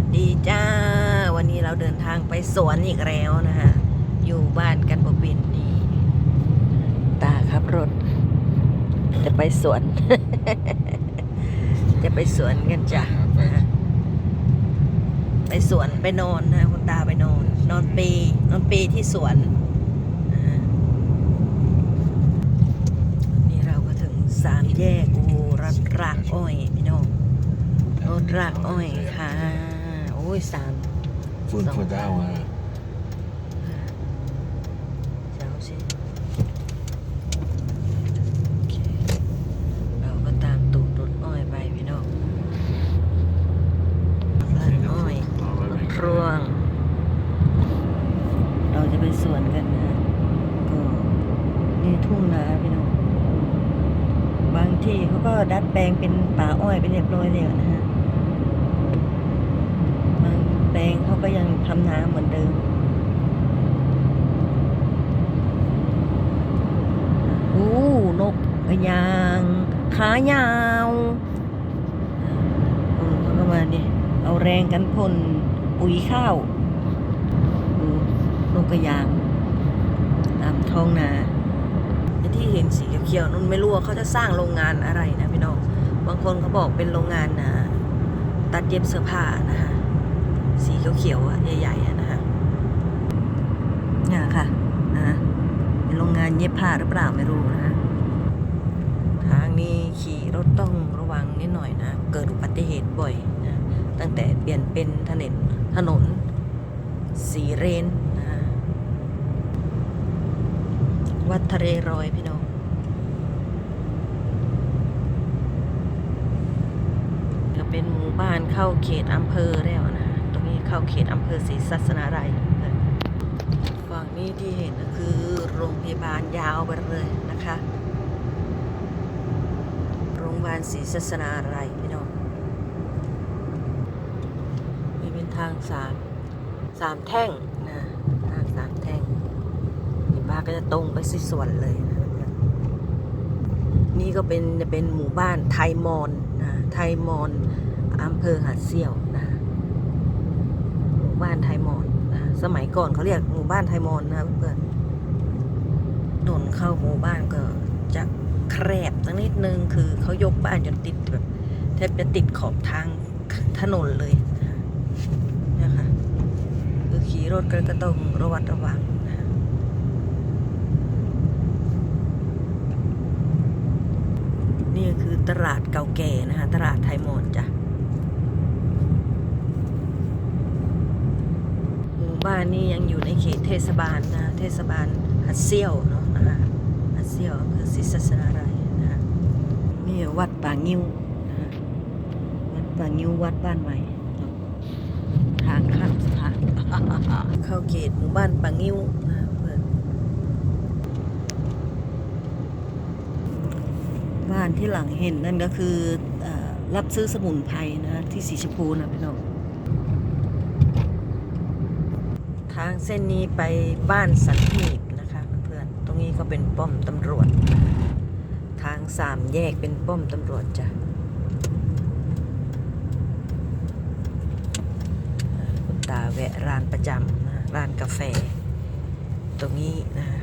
วัสดีจ้า วันนี้เราเดินทางไปสวนอีกแล้วนะฮะ อยู่บ้านกันบบินนี่ตาขับรถ จะไปสวน จะไปสวนกันจ้ะนะไปสวนไปนอนนะคุณตาไปนอน นอนปีนอนปีที่สวนนี่เราก็ถึงสามแยกอ้รักรากอ้อยพี่น้องรถรากอ้อยค่ะ อ้ยสาม Food for that one. เจ้าสิโอเคเราก็ตามตูดรถอ้อยไปพี่น้องรากอ้อยรถพรวง เราจะไปสวนกันนะ ก็นี่ทุ่งนาพี่น้อง บางที่เขาก็ดัดแปลงเป็นป่าอ้อยไปเรียบร้อยแล้วนะฮะบางแป ลงเขาก็ยังทำนาเหมือนเดิม อู้นกกระยาง ขายาวเขาก็มาดิเอาแรงกันพ่นปุ๋ยข้าวดูนกกระยาง ตามท้องนาไอ้ที่เห็นสีเขียวๆนั่นไม่รู้ว่าเขาจะสร้างโรงงานอะไรนะพี่น้อง บางคนเขาบอกเป็นโรงงานนะตัดเย็บเสื้อผ้านะฮะ สีเขียวๆอะใหญ่ๆอะนะฮะเนี่ยค่ะนะโรงงานเย็บผ้าหรือเปล่าไม่รู้นะะทางนี้ขี่รถต้องระวังนิดหน่อยนะ เกิดอุบัติเหตุบ่อยนะตั้งแต่เปลี่ยนเป็นถนนถนนสีเรนนะวัดทะเลรอยพี่น้องก็เป็นหมู่บ้านเข้าเขตอำเภอแล้วนะ เข้าเขตอำเภอศรีศาสนารัยฝั่งนี้ที่เห็นก็คือโรงพยาบาลยาวไปเลยนะคะ โรงพยาบาลศรีศาสนารัยพี่น้องนี่เป็นทางสามสามแท่งนะทางสามแท่งนี่ป้าก็จะตรงไปสิสวนเลยนะนี่ก็เป็นเป็นหมู่บ้านไทยมอนนะไทยมอนอำเภอหาดเซี่ยวนะ บ้านไทยมอนนะสมัยก่อนเขาเรียกหมู่บ้านไทยมอนนะเพื่อนๆถนนเข้าหมู่บ้านก็จะแคบสักนิดนึงคือเขายกบ้านจนติดแบบแทบจะติดขอบทางถนนเลยนะคะคือขี่รถก็กต้องระวัดระวังนี่คือตลาดเก่าแก่นะคะ ตลาดไทยมอนจ้ะหมู่ บ้านนี้ยังอยู่ในเขตเทศบาลนะเทศบาลฮัดเซี่ยวเนาะนะคะฮัดเซี่ยวอำเภอศรีศาสนารัยนะคะนี่วัดป่างิ้วนะวัดป่างิ้ววัดบ้านใหม่ทางข้ามสะพานเข้าเขตหมู่บ้านป่างิ้วนะเพื่อนบ้านที่หลังเห็นนั่นก็คือเออรับซื้อสมุนไพรนะที่สีชมพูนะพี่น้อง ทางเส้นนี้ไปบ้านสันหีบนะคะเพื่อนๆตรงนี้ก็เป็นป้อมตำรวจ ทางสามแยกเป็นป้อมตำรวจจ้ะคุณตาแวะร้านประจำนะร้านกาแฟ ตรงนี้นะคะ